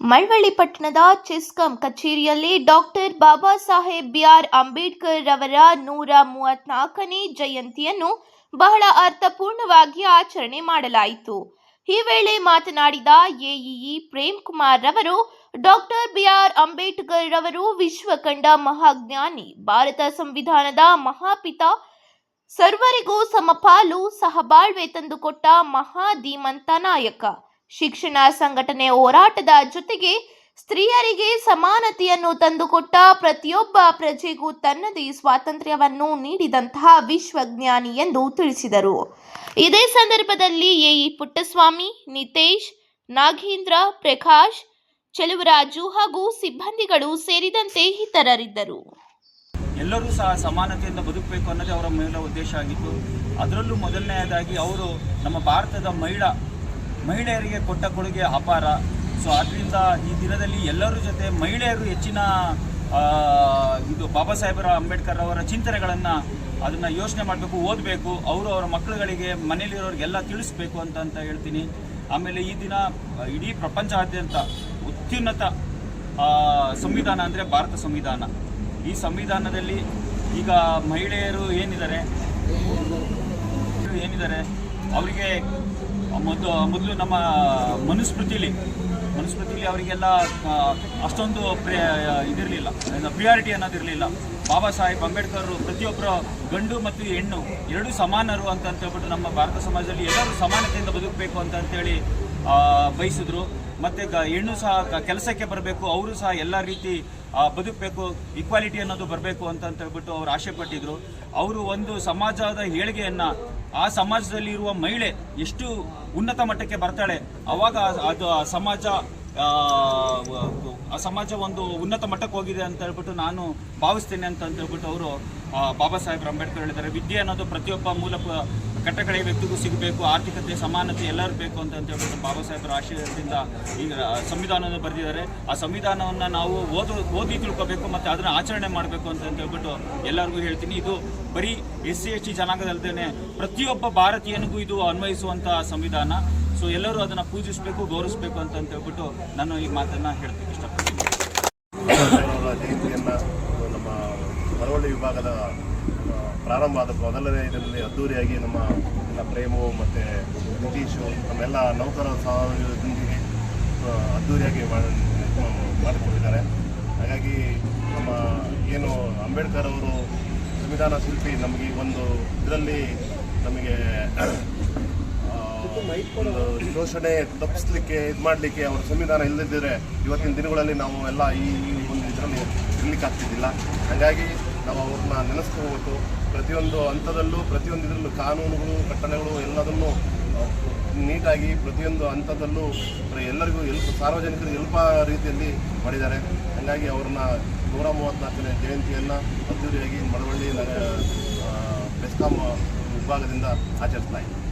ಮಳವಳ್ಳಿ ಪಟ್ಟಣದ ಚೆಸ್ಕಾಂ ಕಚೇರಿಯಲ್ಲಿ doctor Baba Saheb B R Ambedkar ರವರ ನೂರ ಮೂವತ್ನಾಲ್ಕನೇ ಜಯಂತಿಯನ್ನು ಬಹಳ ಅರ್ಥಪೂರ್ಣವಾಗಿ ಆಚರಣೆ ಮಾಡಲಾಯಿತು. ಈ ವೇಳೆ ಮಾತನಾಡಿದ ಎಇಇ ಪ್ರೇಮ್ ಕುಮಾರ್ ರವರು ಡಾಕ್ಟರ್ ಬಿಆರ್ ಅಂಬೇಡ್ಕರ್ ರವರು ವಿಶ್ವ ಕಂಡ ಮಹಾಜ್ಞಾನಿ, ಭಾರತ ಸಂವಿಧಾನದ ಮಹಾಪಿತ, ಸರ್ವರಿಗೂ ಸಮಪಾಲು ಸಹಬಾಳ್ವೆ ತಂದುಕೊಟ್ಟ ಮಹಾಧೀಮಂತ ನಾಯಕ. ಶಿಕ್ಷಣ ಸಂಘಟನೆ ಹೋರಾಟದ ಜೊತೆಗೆ ಸ್ತ್ರೀಯರಿಗೆ ಸಮಾನತೆಯನ್ನು ತಂದುಕೊಟ್ಟ ಪ್ರತಿಯೊಬ್ಬ ಪ್ರಜೆಗೂ ತನ್ನದೇ ಸ್ವಾತಂತ್ರ್ಯವನ್ನು ನೀಡಿದಂತಹ ವಿಶ್ವಜ್ಞಾನಿ ಎಂದು ತಿಳಿಸಿದರು. ಇದೇ ಸಂದರ್ಭದಲ್ಲಿ ಎಇ ಪುಟ್ಟಸ್ವಾಮಿ, ನಿತೇಶ್, ನಾಗೇಂದ್ರ, ಪ್ರಕಾಶ್, ಚೆಲುವರಾಜು ಹಾಗೂ ಸಿಬ್ಬಂದಿಗಳು ಸೇರಿದಂತೆ ಇತರರಿದ್ದರು. ಎಲ್ಲರೂ ಸಹ ಸಮಾನತೆಯಿಂದ ಬದುಕಬೇಕು ಅನ್ನೋದೇ ಅವರ ಮೂಲ ಉದ್ದೇಶ ಆಗಿತ್ತು. ಅದರಲ್ಲೂ ಮೊದಲನೆಯದಾಗಿ ಅವರು ನಮ್ಮ ಭಾರತದ ಮಹಿಳಾ ಮಹಿಳೆಯರಿಗೆ ಕೊಟ್ಟ ಕೊಡುಗೆ ಅಪಾರ. ಸೊ ಆದ್ದರಿಂದ ಈ ದಿನದಲ್ಲಿ ಎಲ್ಲರ ಜೊತೆ ಮಹಿಳೆಯರು ಹೆಚ್ಚಿನ ಇದು ಬಾಬಾ ಸಾಹೇಬರ ಅಂಬೇಡ್ಕರ್ ಅವರ ಚಿಂತನೆಗಳನ್ನು ಅದನ್ನು ಯೋಚನೆ ಮಾಡಬೇಕು, ಓದಬೇಕು, ಅವರು ಅವರ ಮಕ್ಕಳುಗಳಿಗೆ ಮನೆಯಲ್ಲಿರೋರಿಗೆಲ್ಲ ತಿಳಿಸ್ಬೇಕು ಅಂತ ಅಂತ ಹೇಳ್ತೀನಿ. ಆಮೇಲೆ ಈ ದಿನ ಇಡೀ ಪ್ರಪಂಚಾದ್ಯಂತ ಅತ್ಯುನ್ನತ ಸಂವಿಧಾನ ಅಂದರೆ ಭಾರತ ಸಂವಿಧಾನ. ಈ ಸಂವಿಧಾನದಲ್ಲಿ ಈಗ ಮಹಿಳೆಯರು ಏನಿದ್ದಾರೆ? ಏನಿದ್ದಾರೆ? ಅವರಿಗೆ ಮೊದಲು ಮೊದಲು ನಮ್ಮ ಮನುಸ್ಮೃತಿಲಿ ಮನುಸ್ಮೃತಿಲಿ ಅವರಿಗೆಲ್ಲ ಅಷ್ಟೊಂದು ಪ್ರಿಯ ಇದಿರಲಿಲ್ಲ. ಪ್ರಿಯಾರಿಟಿ ಅನ್ನೋದಿರಲಿಲ್ಲ. ಬಾಬಾ ಸಾಹೇಬ್ ಅಂಬೇಡ್ಕರ್ ಪ್ರತಿಯೊಬ್ಬರು ಗಂಡು ಮತ್ತು ಹೆಣ್ಣು ಎರಡೂ ಸಮಾನರು ಅಂತ ಹೇಳ್ಬಿಟ್ಟು ನಮ್ಮ ಭಾರತ ಸಮಾಜದಲ್ಲಿ ಎಲ್ಲರೂ ಸಮಾನತೆಯಿಂದ ಬದುಕಬೇಕು ಅಂತ ಅಂತೇಳಿ ಬಯಸಿದ್ರು. ಮತ್ತು ಹೆಣ್ಣು ಸಹ ಕೆಲಸಕ್ಕೆ ಬರಬೇಕು ಅವರು ಸಹ ಎಲ್ಲ ರೀತಿ ಬದುಕಬೇಕು ಈಕ್ವಾಲಿಟಿ ಅನ್ನೋದು ಬರಬೇಕು ಅಂತ ಹೇಳ್ಬಿಟ್ಟು ಅವರು ಆಶೆ ಪಟ್ಟಿದ್ರು. ಅವರು ಒಂದು ಸಮಾಜದ ಏಳಿಗೆಯನ್ನು ಆ ಸಮಾಜದಲ್ಲಿ ಇರುವ ಮಹಿಳೆ ಎಷ್ಟು ಉನ್ನತ ಮಟ್ಟಕ್ಕೆ ಬರ್ತಾಳೆ ಅವಾಗ ಅದು ಆ ಸಮಾಜ ಆ, ಸಮಾಜ ಒಂದು ಉನ್ನತ ಮಟ್ಟಕ್ಕೆ ಹೋಗಿದೆ ಅಂತ ಹೇಳ್ಬಿಟ್ಟು ನಾನು ಭಾವಿಸ್ತೇನೆ ಅಂತ ಹೇಳ್ಬಿಟ್ಟು ಅವರು ಬಾಬಾ ಸಾಹೇಬ್ ಅಂಬೇಡ್ಕರ್ ಹೇಳಿದ್ದಾರೆ. ವಿದ್ಯೆ ಅನ್ನೋದು ಪ್ರತಿಯೊಬ್ಬ ಮೂಲ ಕಟ್ಟಕಡೆಯ ವ್ಯಕ್ತಿಗೂ ಸಿಗಬೇಕು, ಆರ್ಥಿಕತೆ, ಸಮಾನತೆ ಎಲ್ಲರೂ ಬೇಕು ಅಂತ ಅಂತ ಹೇಳ್ಬಿಟ್ಟು ಬಾಬಾ ಸಾಹೇಬರ ಆಶಯದಿಂದ ಈಗ ಸಂವಿಧಾನವನ್ನು ಬರೆದಿದ್ದಾರೆ. ಆ ಸಂವಿಧಾನವನ್ನು ನಾವು ಓದು, ಓದಿ ತಿಳ್ಕೋಬೇಕು ಮತ್ತು ಅದನ್ನು ಆಚರಣೆ ಮಾಡಬೇಕು ಅಂತ ಅಂತ ಹೇಳ್ಬಿಟ್ಟು ಎಲ್ಲರಿಗೂ ಹೇಳ್ತೀನಿ. ಇದು ಬರೀ ಎಸ್ ಸಿ ಎಸ್ ಟಿ ಜನಾಂಗದಲ್ಲದೇ ಪ್ರತಿಯೊಬ್ಬ ಭಾರತೀಯನಿಗೂ ಇದು ಅನ್ವಯಿಸುವಂಥ ಸಂವಿಧಾನ. ಸೊ ಎಲ್ಲರೂ ಅದನ್ನು ಪೂಜಿಸಬೇಕು, ಗೌರವಿಸಬೇಕು ಅಂತ ಅಂತ ಹೇಳ್ಬಿಟ್ಟು ನಾನು ಈ ಮಾತನ್ನು ಹೇಳ್ತೀನಿ. ಇಷ್ಟಪಡ್ತೀನಿ. ನಮ್ಮ ವಿಭಾಗದ ಪ್ರಾರಂಭ ಆದ ಮೊದಲನೇ ಇದರಲ್ಲಿ ಅದ್ದೂರಿಯಾಗಿ ನಮ್ಮ ಎಲ್ಲ ಪ್ರೇಮು ಮತ್ತು ನಿತೀಶು, ನಮ್ಮೆಲ್ಲ ನೌಕರ ಸಹಯೋಗದೊಂದಿಗೆ ಅದ್ದೂರಿಯಾಗಿ ಮಾಡಿ, ಮಾಡಿಕೊಂಡಿದ್ದಾರೆ. ಹಾಗಾಗಿ ನಮ್ಮ ಏನು ಅಂಬೇಡ್ಕರ್ ಅವರು ಸಂವಿಧಾನ ಶಿಲ್ಪಿ ನಮಗೆ ಒಂದು ಇದರಲ್ಲಿ ನಮಗೆ ಶೋಷಣೆ ತಪ್ಪಿಸ್ಲಿಕ್ಕೆ, ಇದು ಮಾಡಲಿಕ್ಕೆ ಅವರ ಸಂವಿಧಾನ ಇಲ್ಲದಿದ್ದರೆ ಇವತ್ತಿನ ದಿನಗಳಲ್ಲಿ ನಾವು ಎಲ್ಲ ಈ ಒಂದು ಇದರಲ್ಲಿ ಇರಲಿಕ್ಕೆ ಆಗ್ತಿದ್ದಿಲ್ಲ ಹಾಗಾಗಿ ನಾವು ಅವ್ರನ್ನ ನೆನೆಸ್ಕೋಬೇಕು ಪ್ರತಿಯೊಂದು ಹಂತದಲ್ಲೂ, ಪ್ರತಿಯೊಂದು ಇದರಲ್ಲೂ ಕಾನೂನುಗಳು ಕಟ್ಟಳೆಗಳು ಎಲ್ಲದನ್ನು ನೀಟಾಗಿ ಪ್ರತಿಯೊಂದು ಹಂತದಲ್ಲೂ ಎಲ್ಲರಿಗೂ ಎಲ್ಪ್, ಸಾರ್ವಜನಿಕರಿಗೆ ಎಲ್ಪ ರೀತಿಯಲ್ಲಿ ಮಾಡಿದ್ದಾರೆ. ಹಾಗಾಗಿ ಅವ್ರನ್ನ ನೂರ ಮೂವತ್ತ್ನಾಲ್ಕನೇ ಜಯಂತಿಯನ್ನು ಅದ್ದೂರಿಯಾಗಿ ಮಳವಳ್ಳಿ ಬೆಸ್ಕಾಂ ವಿಭಾಗದಿಂದ ಆಚರಿಸ್ತಾ ಇದ್ದೀವಿ.